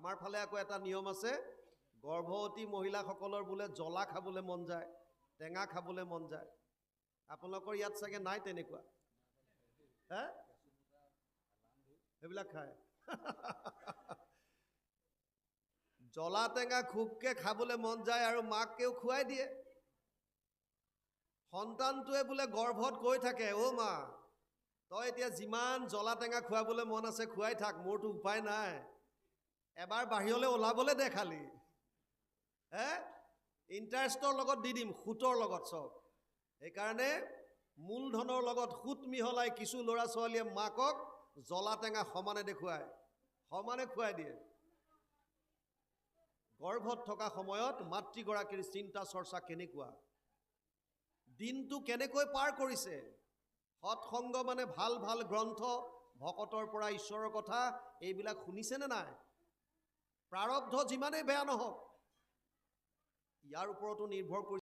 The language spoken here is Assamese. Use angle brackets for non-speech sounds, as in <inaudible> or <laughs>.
আমাৰ ফালে আকৌ এটা নিয়ম আছে গৰ্ভৱতী মহিলাসকলৰ বোলে জ্বলা খাবলৈ মন যায় টেঙা খাবলৈ মন যায়। আপোনালোকৰ ইয়াত চাগে নাই তেনেকুৱা। হে? সেইবিলাক খায়। <laughs> জ্বলা টেঙা খুবকৈ খাবলৈ মন যায় আৰু মাকেও খুৱাই দিয়ে। সন্তানটোৱে বোলে গৰ্ভত কৈ থাকে অ' মা তই এতিয়া যিমান জ্বলা টেঙা খুৱাবলৈ মন আছে খুৱাই থাক মোৰতো উপায় নাই। এবাৰ বাহিৰলৈ ওলাবলৈ দে খালি। হে? ইণ্টাৰেষ্টৰ লগত দি দিম সুতৰ লগত চব। সেইকাৰণে মূলধনৰ লগত সুত মিহলাই কিছু ল'ৰা ছোৱালীয়ে মাকক জ্বলা টেঙা সমানে দেখুৱায়। সমানে খুৱাই দিয়ে। গৰ্ভত থকা সময়ত মাতৃগৰাকীৰ চিন্তা চৰ্চা কেনেকুৱা? দিনটো কেনেকৈ পাৰ কৰিছে? সৎসংগ মানে ভাল ভাল গ্ৰন্থ ভকতৰ পৰা ঈশ্বৰৰ কথা এইবিলাক শুনিছেনে নাই? প্ৰাৰব্ধ যিমানেই বেয়া নহওক ইয়াৰ ওপৰতো নিৰ্ভৰ কৰি